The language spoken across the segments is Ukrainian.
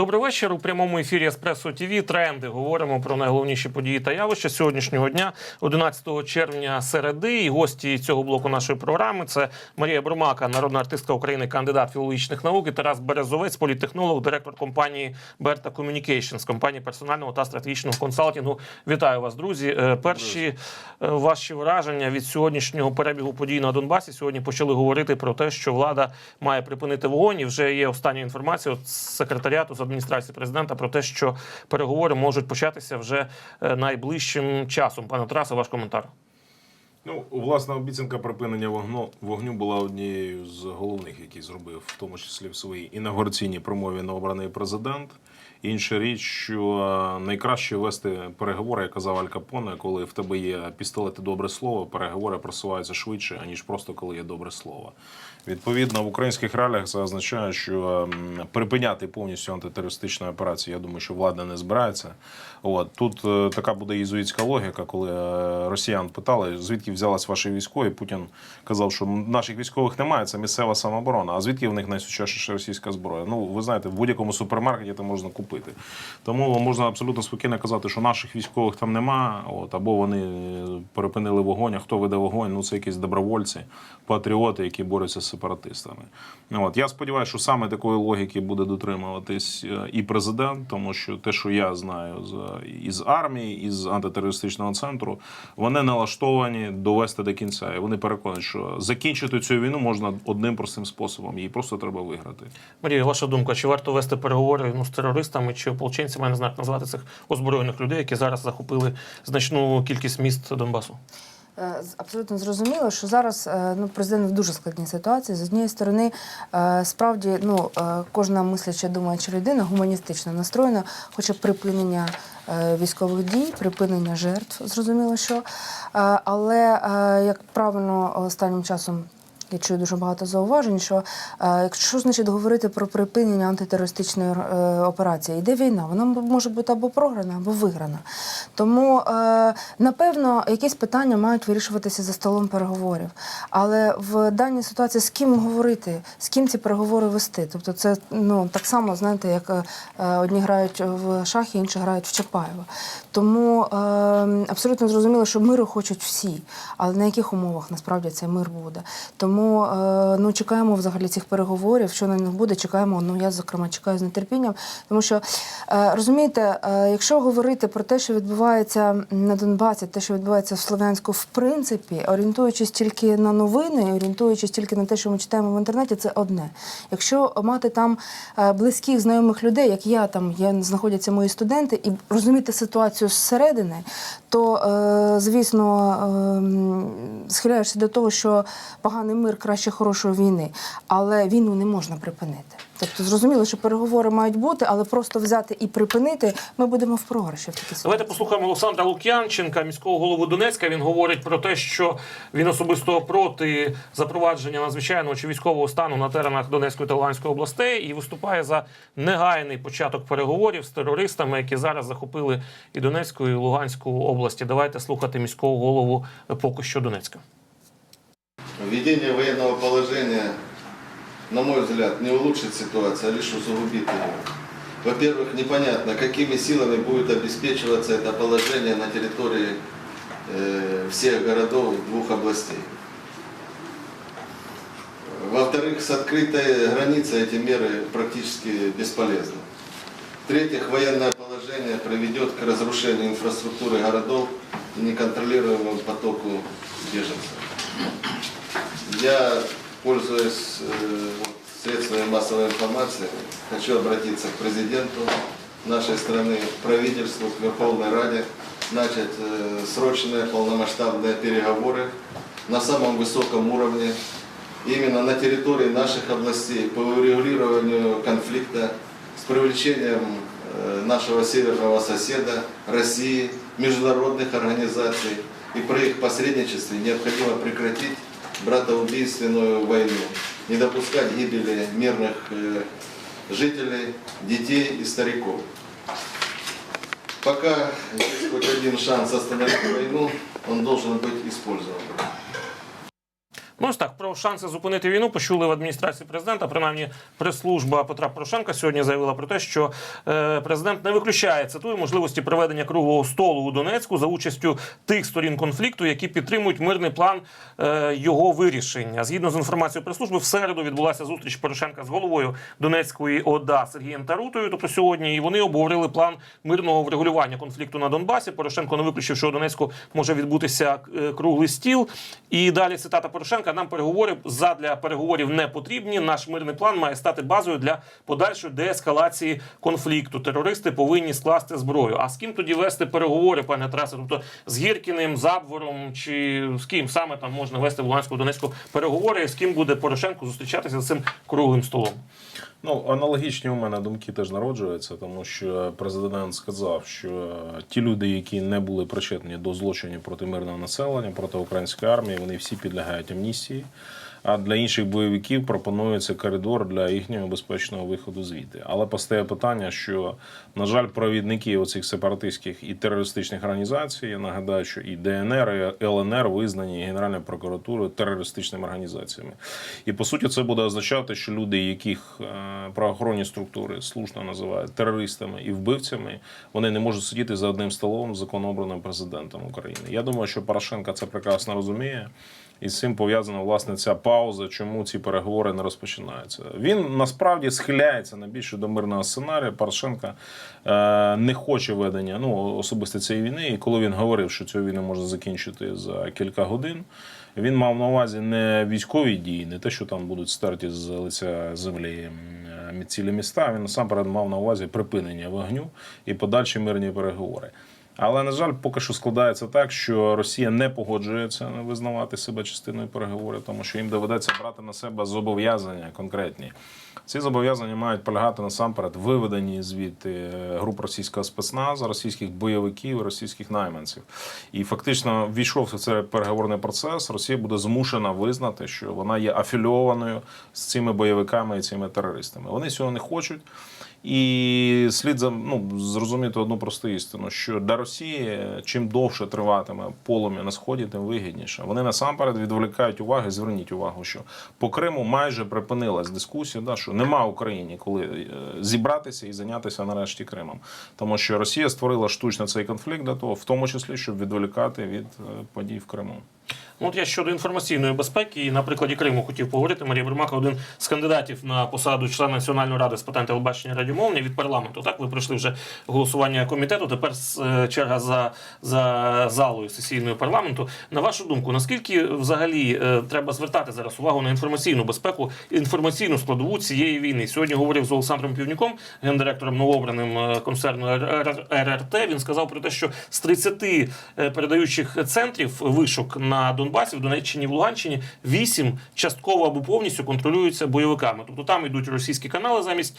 Добрий вечір. У прямому ефірі Еспресо ТВ тренди. Говоримо про найголовніші події та явища сьогоднішнього дня, 11 червня, середи. І гості цього блоку нашої програми це Марія Бурмака, народна артистка України, кандидат філологічних наук, і Тарас Березовець, політтехнолог, директор компанії Берта Communications, компанії персонального та стратегічного консалтингу. Вітаю вас, друзі. Е, Перші е, ваші враження від сьогоднішнього перебігу подій на Донбасі. Сьогодні почали говорити про те, що влада має припинити вогонь. І вже є остання інформація от секретаріату з адміністрації президента про те, що переговори можуть початися вже е, найближчим часом. Пане Тарасе, ваш коментар. Ну, власна обіцянка припинення вогну вогню була однією з головних, які зробив, в тому числі в своїй інаугураційній промові новообраний президент. Інша річ, що е, найкраще вести переговори, як казав Аль Капоне, коли в тебе є пістолет і добре слово, переговори просуваються швидше, аніж просто коли є добре слово. Відповідно, в українських реаліях це означає, що ем, припиняти повністю антитерористичну операцію, я думаю, що влада не збирається. От тут е, така буде єзуїтська логіка, коли е, росіян питали, звідки взялась ваші військові. Путін казав, що наших військових немає, це місцева самооборона. А звідки в них найсучасніша російська зброя? Ну ви знаєте, в будь-якому супермаркеті це можна купити. Тому можна абсолютно спокійно казати, що наших військових там нема. От або вони перепинили вогонь. А хто веде вогонь? Ну це якісь добровольці, патріоти, які борються з сепаратистами. От я сподіваюся, що саме такої логіки буде дотримуватись е, і президент, тому що те, що я знаю з із армії, із антитерористичного центру, вони налаштовані довести до кінця. І вони переконані, що закінчити цю війну можна одним простим способом. Її просто треба виграти. Марія, ваша думка, чи варто вести переговори ну, з терористами чи ополченцями, не знаю, назвати цих озброєних людей, які зараз захопили значну кількість міст Донбасу? Е, Абсолютно зрозуміло, що зараз е, ну, президент в дуже складній ситуації. З однієї сторони, е, справді, ну, кожна мисляча думаюча людина гуманістично настроєна, хоче припинення військових дій, припинення жертв, зрозуміло, що. Але, як правильно останнім часом я чую дуже багато зауважень, що е, якщо значить говорити про припинення антитерористичної е, операції, йде війна, вона може бути або програна, або виграна. Тому е, напевно якісь питання мають вирішуватися за столом переговорів. Але в даній ситуації з ким говорити, з ким ці переговори вести? Тобто, це ну так само, знаєте, як одні грають в шахи, інші грають в Чапаєва. Тому е, абсолютно зрозуміло, що миру хочуть всі, але на яких умовах насправді цей мир буде. Тому е, ну чекаємо взагалі цих переговорів. Що на них буде, чекаємо. Ну я зокрема чекаю з нетерпінням, тому що е, розумієте, е, якщо говорити про те, що відбувається на Донбасі, те, що відбувається в Слов'янську, в принципі, орієнтуючись тільки на новини, орієнтуючись тільки на те, що ми читаємо в інтернеті, це одне. Якщо мати там близьких знайомих людей, як я там є, знаходяться мої студенти, і розуміти ситуацію зсередини, то звісно ем, схиляєшся до того, що поганий мир краще хорошої війни, але війну не можна припинити. Тобто зрозуміло, що переговори мають бути, але просто взяти і припинити ми будемо в програші в ситуації. Давайте послухаємо Олександра Лук'янченка, міського голову Донецька. Він говорить про те, що він особисто проти запровадження надзвичайного чи військового стану на теренах Донецької та Луганської областей і виступає за негайний початок переговорів з терористами, які зараз захопили і Донецьку, і Луганську області. Давайте слухати міського голову поки що Донецька. Введение военного положения, на мой взгляд, не улучшит ситуацию, а лишь усугубит ее. Во-первых, непонятно, какими силами будет обеспечиваться это положение на территории э, всех городов двух областей. Во-вторых, с открытой границей эти меры практически бесполезны. В-третьих, военное положение приведет к разрушению инфраструктуры городов и неконтролируемому потоку беженцев. Я, пользуясь э, средствами массовой информации, хочу обратиться к президенту нашей страны, к правительству, к Верховной Раде, начать э, срочные полномасштабные переговоры на самом высоком уровне, именно на территории наших областей по урегулированию конфликта с привлечением э, нашего северного соседа, России, международных организаций. И при их посредничестве необходимо прекратить братоубийственную войну, не допускать гибели мирных э, жителей, детей и стариков. Пока есть хоть один шанс остановить войну, он должен быть использован. Ну ось так про шанси зупинити війну почули в адміністрації президента. Принаймні, прес-служба Петра Порошенка сьогодні заявила про те, що е, президент не виключає цитую можливості проведення круглого столу у Донецьку за участю тих сторін конфлікту, які підтримують мирний план е, його вирішення. Згідно з інформацією прес-служби, в середу відбулася зустріч Порошенка з головою Донецької ОДА Сергієм Тарутою. Тобто сьогодні і вони обговорили план мирного врегулювання конфлікту на Донбасі. Порошенко не виключив, що у Донецьку може відбутися е, круглий стіл. І далі цитата Порошенка: нам переговори задля переговорів не потрібні. Наш мирний план має стати базою для подальшої деескалації конфлікту. Терористи повинні скласти зброю. А з ким тоді вести переговори, пане Тарасе? Тобто з Гіркіним, Забвором чи з ким саме там можна вести в Луганську Донецьку переговори? З ким буде Порошенко зустрічатися з цим круглим столом? Ну, аналогічні у мене думки теж народжуються, тому що президент сказав, що ті люди, які не були причетні до злочинів проти мирного населення, проти української армії, вони всі підлягають амністії. А для інших бойовиків пропонується коридор для їхнього безпечного виходу звідти. Але постає питання, що на жаль, провідники оцих сепаратистських і терористичних організацій, я нагадаю, що і ДНР, і ЛНР визнані Генеральною прокуратурою терористичними організаціями. І по суті, це буде означати, що люди, яких е, правоохоронні структури слушно називають терористами і вбивцями, вони не можуть сидіти за одним столом з законообраним президентом України. Я думаю, що Порошенко це прекрасно розуміє. І з цим пов'язана власне ця пауза, чому ці переговори не розпочинаються. Він насправді схиляється на більше до мирного сценарію. Порошенко е, не хоче ведення ну особисто цієї війни. І коли він говорив, що цю війну можна закінчити за кілька годин, він мав на увазі не військові дії, не те, що там будуть стерті з лиця землі цілі міста. Він насамперед мав на увазі припинення вогню і подальші мирні переговори. Але на жаль, поки що складається так, що Росія не погоджується визнавати себе частиною переговорів, тому що їм доведеться брати на себе зобов'язання конкретні. Ці зобов'язання мають полягати насамперед в виведенні звідти е, груп російського спецназу, російських бойовиків, російських найманців. І фактично війшов в цей переговорний процес. Росія буде змушена визнати, що вона є афільованою з цими бойовиками і цими терористами. Вони цього не хочуть. І слід за ну зрозуміти одну просту істину, що для Росії чим довше триватиме полум'я на сході, тим вигідніше. Вони насамперед відволікають увагу. Зверніть увагу, що по Криму майже припинилась дискусія, да, що нема Україні коли е, зібратися і зайнятися нарешті Кримом, тому що Росія створила штучно цей конфлікт для того, в тому числі, щоб відволікати від е, подій в Криму. Ну, От я щодо інформаційної безпеки і на прикладі Криму хотів поговорити. Марія Бурмака, один з кандидатів на посаду члена Національної ради з питань телебачення радіомовлення від парламенту. Так, ви пройшли вже голосування комітету. Тепер е, черга за, за залою сесійною парламенту. На вашу думку, наскільки взагалі е, треба звертати зараз увагу на інформаційну безпеку, інформаційну складову цієї війни? Сьогодні говорив з Олександром Півніком, гендиректором новообраним е, концерну РР- РРТ. Він сказав про те, що з 30 е, передаючих центрів вишок на Донбасі, в Донеччині, в Луганщині, 8 частково або повністю контролюються бойовиками. Тобто там йдуть російські канали замість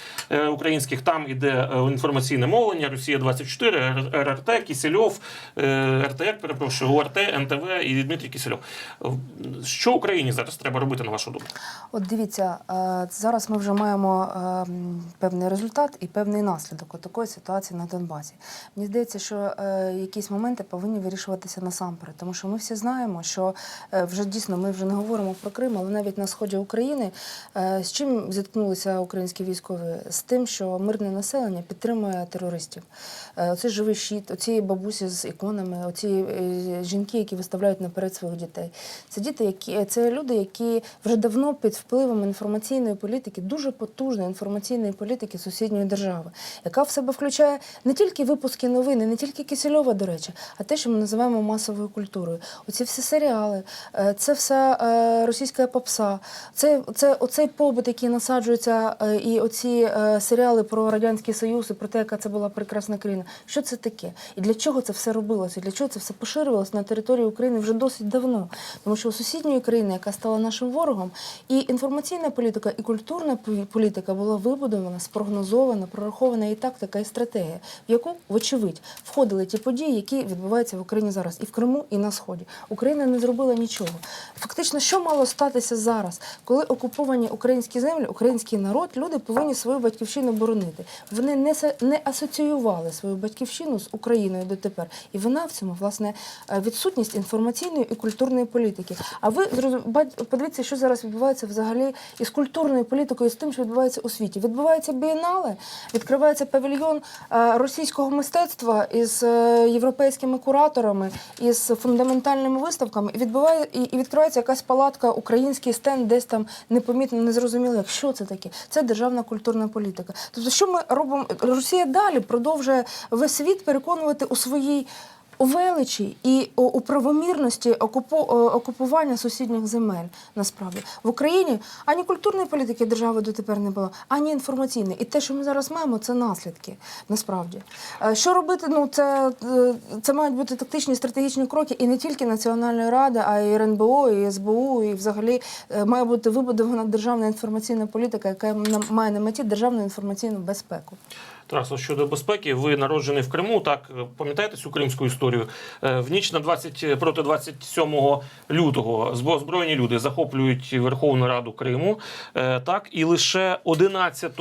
українських, там іде інформаційне мовлення, Росія 24, Р- РРТ, Кісельов, е, РТР, перепрошую, ОРТ, НТВ і Дмитрій Кісельов. Що Україні зараз треба робити, на вашу думку? От дивіться, е, зараз ми вже маємо е, певний результат і певний наслідок такої ситуації на Донбасі. Мені здається, що якісь моменти повинні вирішуватися насамперед, тому що ми всі знаємо, що вже дійсно ми вже не говоримо про Крим, але навіть на сході України з чим зіткнулися українські військові? З тим, що мирне населення підтримує терористів. Оцей живий щит, оці бабусі з іконами, оці е, жінки, які виставляють наперед своїх дітей. Це діти, які це люди, які вже давно під впливом інформаційної політики, дуже потужної інформаційної політики сусідньої держави, яка в себе включає не тільки випуски новин, і не тільки Кисельова, до речі, а те, що ми називаємо масовою культурою. Оці всі серіали, е, це вся е, російська попса, це, це оцей побут, який насаджується, е, і оці е, серіали про радянський союз і про те, яка це була прекрасна країна. Що це таке? Для чого це все робилося? І для чого це все поширювалося на території України вже досить давно? Тому що у сусідньої країни, яка стала нашим ворогом, і інформаційна політика, і культурна політика була вибудована, спрогнозована, прорахована і тактика, і стратегія, в яку, вочевидь, входили ті події, які відбуваються в Україні зараз і в Криму, і на сході. Україна не зробила нічого. Фактично, що мало статися зараз, коли окуповані українські землі, український народ, люди повинні свою батьківщину боронити. Вони не асоціювали свою батьківщину з Україною дотепер, і вона в цьому власне е, відсутність інформаційної і культурної політики. А ви подивіться, що зараз відбувається взагалі із культурною політикою, з тим, що відбувається у світі. Відбувається бієнале, відкривається павільйон е, російського мистецтва із е, європейськими кураторами, із фундаментальними виставками. І відбуває і відкривається якась палатка, український стенд, десь там непомітно, незрозуміло, як що це таке. Це державна культурна політика. Тобто, що ми робимо? Росія далі продовжує весь світ переконувати у своїй. Величі і у, правомірності окупу, окупування сусідніх земель насправді в Україні ані культурної політики держави дотепер не було, ані інформаційної. І те, що ми зараз маємо, це наслідки насправді. Е, Що робити? Ну це, е, це мають бути тактичні стратегічні кроки, і не тільки Національної ради, а й РНБО, і СБУ, і взагалі е, має бути вибудована державна інформаційна політика, яка має на меті державну інформаційну безпеку. Тарас, щодо безпеки, ви народжений в Криму. Так е, пам'ятаєте цю кримську історію? Е, В ніч на 20 проти 27 лютого збройні люди захоплюють Верховну Раду Криму. Е, Так і лише 11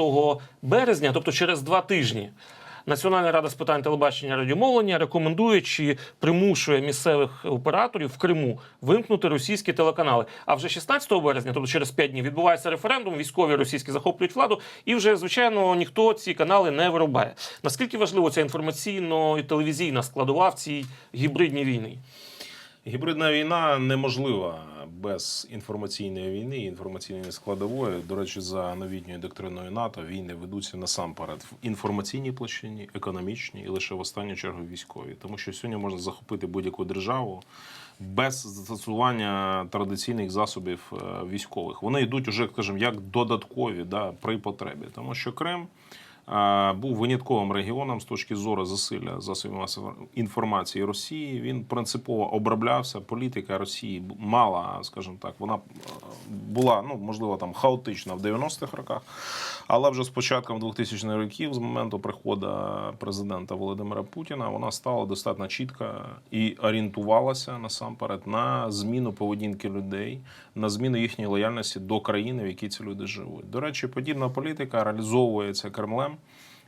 березня, тобто через два тижні. Національна рада з питань телебачення радіомовлення рекомендує чи примушує місцевих операторів в Криму вимкнути російські телеканали. А вже 16 березня, тобто через 5 днів, відбувається референдум. Військові російські захоплюють владу, і вже звичайно ніхто ці канали не вирубає. Наскільки важливо ця інформаційно і телевізійна складова в цій гібридній війні? Гібридна війна неможлива без інформаційної війни, інформаційної складової. До речі, за новітньою доктриною НАТО війни ведуться насамперед в інформаційній площині, економічній і лише в останню чергу військовій. Тому що сьогодні можна захопити будь-яку державу без застосування традиційних засобів е, військових. Вони йдуть уже, скажімо, як додаткові да, при потребі, тому що Крим. Був винятковим регіоном з точки зору засилля засобів інформації Росії. Він принципово оброблявся. Політика Росії мала, скажімо так, вона е, була ну можливо там хаотична в 90-х роках, але вже з початком 2000-х років, з моменту приходу президента Володимира Путіна, вона стала достатньо чітка і орієнтувалася насамперед на зміну поведінки людей, на зміну їхньої лояльності до країни, в якій ці люди живуть. До речі, подібна політика реалізовується Кремлем.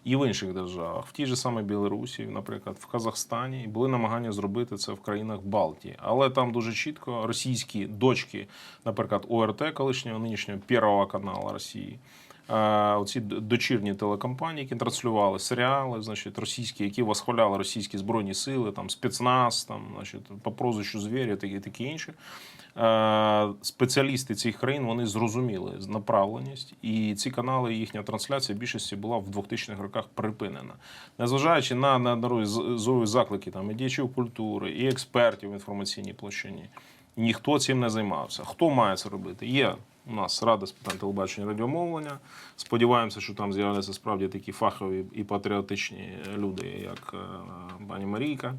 І в інших державах, в тій же самій Білорусі, наприклад, в Казахстані, були намагання зробити це в країнах Балтії. Але там дуже чітко російські дочки, наприклад, ОРТ, колишнього нинішнього Первого каналу Росії, оці дочірні телекомпанії, які транслювали серіали, значить, російські, які восхваляли російські збройні сили, там спецназ, там, значить, по прозвищу звірі, такі такі інші. Спеціалісти цих країн вони зрозуміли направленість, і ці канали, їхня трансляція в більшості була в 2000-х роках припинена. Незважаючи на неодноразові заклики там і діячів культури, і експертів в інформаційній площині, ніхто цим не займався. Хто має це робити? Є у нас рада з питань телебачення радіомовлення. Сподіваємося, що там з'являться справді такі фахові і патріотичні люди, як е, пані Марійка.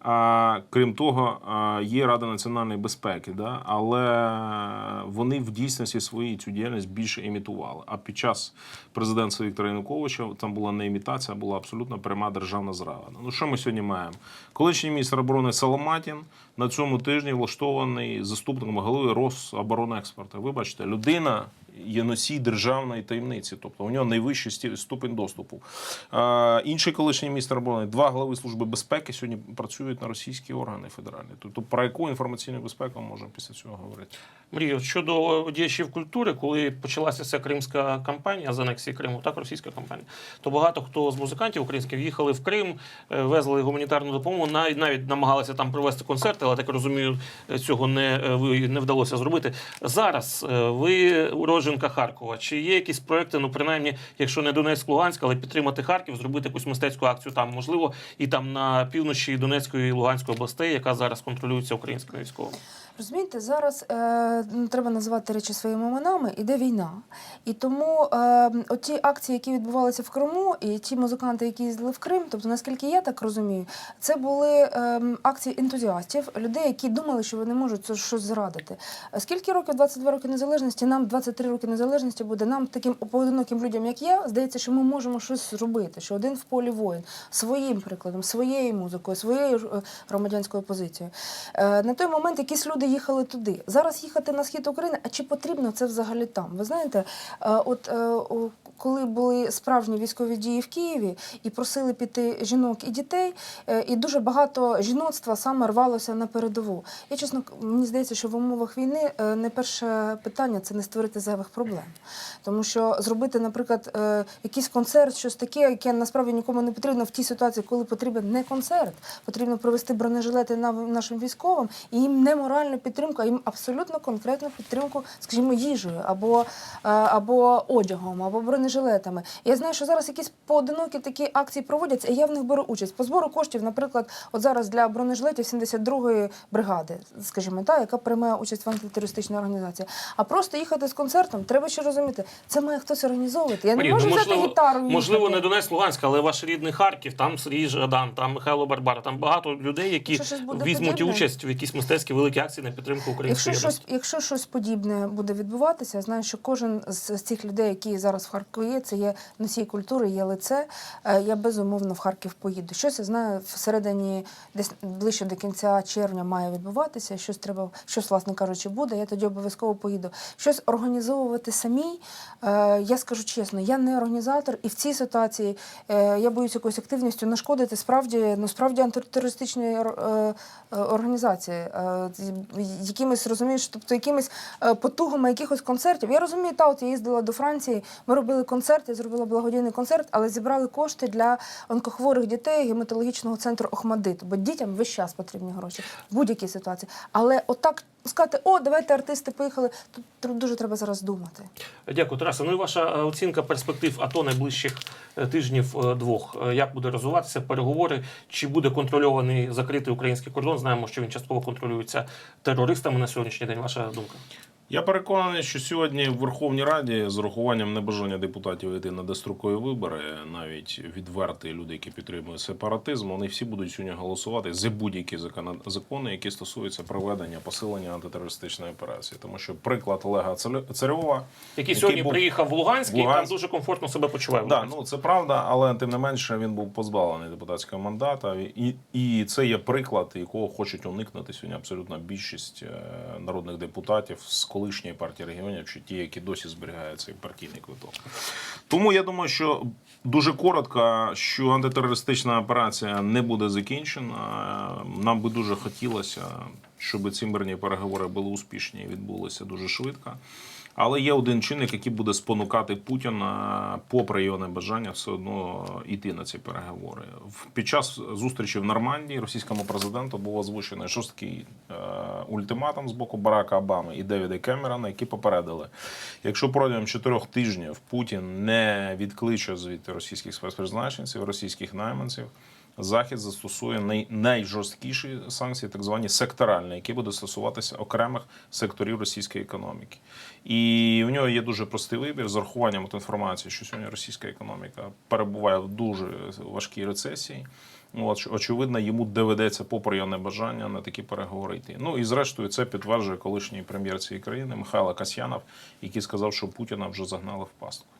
А крім того, є Рада національної безпеки, да? але вони в дійсності свої цю діяльність більше імітували. А під час президентства Віктора Януковича там була не імітація, а була абсолютно пряма державна зрада. Ну що ми сьогодні маємо? Колишній міністр оборони Соломатін на цьому тижні влаштований заступником голови Рособоронекспорту. Ви бачите, людина є носій державної таємниці, тобто у нього найвищий ступень доступу. А, інший колишній міністр оборони, два глави служби безпеки сьогодні працюють на російські органи федеральні. Тобто про яку інформаційну безпеку можемо після цього говорити? Мрію щодо діячів культури, коли почалася ця кримська кампанія з анексії Криму, так російська кампанія, то багато хто з музикантів українських їхали в Крим, е, везли гуманітарну допомогу, навіть навіть намагалися там провести концерти, але так розумію, цього не, е, не вдалося зробити. Зараз е, ви уродженка Харкова. Чи є якісь проекти, ну принаймні, якщо не Донецьк, Луганськ, але підтримати Харків, зробити якусь мистецьку акцію там, можливо, і там на півночі Донецької і Луганської областей, яка зараз контролюється українськими військовими? Розумієте, зараз е, ну, треба називати речі своїми іменами, іде війна. І тому е, оті акції, які відбувалися в Криму, і ті музиканти, які їздили в Крим, тобто, наскільки я так розумію, це були е, акції ентузіастів, людей, які думали, що вони можуть щось зрадити. Скільки років, 22 роки незалежності, нам 23 роки незалежності буде, нам таким поодиноким людям, як я, здається, що ми можемо щось зробити, що один в полі воїн своїм прикладом, своєю музикою, своєю е, громадянською позицією. Е, На той момент якісь люди їхали туди. Зараз їхати на схід України, а чи потрібно це взагалі там? Ви знаєте, е, от е, коли були справжні військові дії в Києві і просили піти жінок і дітей, е, і дуже багато жіноцтва саме рвалося на передову. Я чесно мені здається, що в умовах війни е, не перше питання це не створити зайвих проблем. Тому що зробити, наприклад, е, якийсь концерт, щось таке, яке насправді нікому не потрібно в тій ситуації, коли потрібен не концерт, потрібно провести бронежилети нашим військовим, і їм не моральну підтримку, а їм абсолютно конкретну підтримку, скажімо, їжею або, або одягом, або бронежилетами. Я знаю, що зараз якісь поодинокі такі акції проводяться, і я в них беру участь. По збору коштів, наприклад, от зараз для бронежилетів 72-ї бригади, скажімо, та, яка приймає участь в антитерористичній організації. А просто їхати з концертом, треба ще розуміти, це має хтось організовувати. Я не Марія, можу ну, взяти можливо, гітару. можливо, не Донецьк, Луганськ, але ваш рідний Харків, там Сергій Жадан, там Михайло Барбара, там багато людей, які Якщо візьмуть подібне. участь в якісь мистецькі великі акції на підтримку Якщо української щось, якщо щось подібне буде відбуватися, я знаю, що кожен з, з цих людей, які зараз в Харкові є, це є носій культури, є лице. е, Я безумовно в Харків поїду. Щось я знаю, всередині десь ближче до кінця червня має відбуватися. Щось треба, щось, власне кажучи, буде. Я тоді обов'язково поїду. Щось організовувати самій. е, Я скажу чесно, я не організатор, і в цій ситуації е, я боюся якоюсь активністю нашкодити справді, ну справді антитерористичної організації, якимись розумієш, тобто якимись потугами якихось концертів. Я розумію, та от я їздила до Франції, ми робили концерт, я зробила благодійний концерт, але зібрали кошти для онкохворих дітей гематологічного центру Охмадит, бо дітям весь час потрібні гроші в будь-якій ситуації. Але отак сказати, о, давайте артисти поїхали. Тут дуже треба зараз думати. Дякую, Тараса. Ну і ваша е, оцінка перспектив АТО найближчих е, тижнів е, двох. Як буде розвиватися переговори? Чи буде контрольований закритий український кордон? Знаємо, що він частково контролюється терористами на сьогоднішній день. Ваша думка? Я переконаний, що сьогодні в Верховній Раді з урахуванням небажання депутатів йти на дострокові вибори, навіть відверті люди, які підтримують сепаратизм, вони всі будуть сьогодні голосувати за будь-які закони, які стосуються проведення посилення антитерористичної операції. Тому що приклад Олега Царьова, Який сьогодні був- приїхав в Луганськ, і там дуже комфортно себе почуває. Да, ну це правда, але тим не менше він був позбавлений депутатського мандата, і, і це є приклад, якого хочуть уникнути сьогодні абсолютна більшість е, народних депутатів з колишньої партії регіонів, чи ті, які досі зберігають цей партійний квиток. Тому я думаю, що дуже коротко, що антитерористична операція не буде закінчена. Нам би дуже хотілося, щоб ці мирні переговори були успішні і відбулися дуже швидко. Але є один чинник, який буде спонукати Путіна, попри його небажання, все одно йти на ці переговори. Під час зустрічі в Нормандії російському президенту був озвучений жорсткий е, ультиматум з боку Барака Обами і Девіда Кемерона, які попередили, якщо протягом чотирьох тижнів Путін не відкличе звідти російських спецпризначенців, російських найманців. Захід застосує най, найжорсткіші санкції, так звані секторальні, які будуть стосуватися окремих секторів російської економіки. І в нього є дуже простий вибір з урахуванням от інформації, що сьогодні російська економіка перебуває в дуже важкій рецесії. От, очевидно, йому доведеться, попри його небажання, на такі переговори йти. Ну і зрештою, це підтверджує колишній прем'єр цієї країни Михайло Касьянов, який сказав, що Путіна вже загнали в пастку.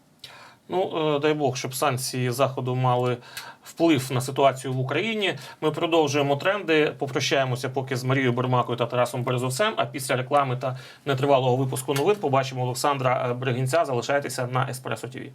Ну, е, дай Бог, щоб санкції заходу мали вплив на ситуацію в Україні. Ми продовжуємо тренди. Попрощаємося поки з Марією Бурмакою та Тарасом Березовцем. А після реклами та нетривалого випуску новин побачимо Олександра Бригінця. Залишайтеся на Еспресо ТІВІ.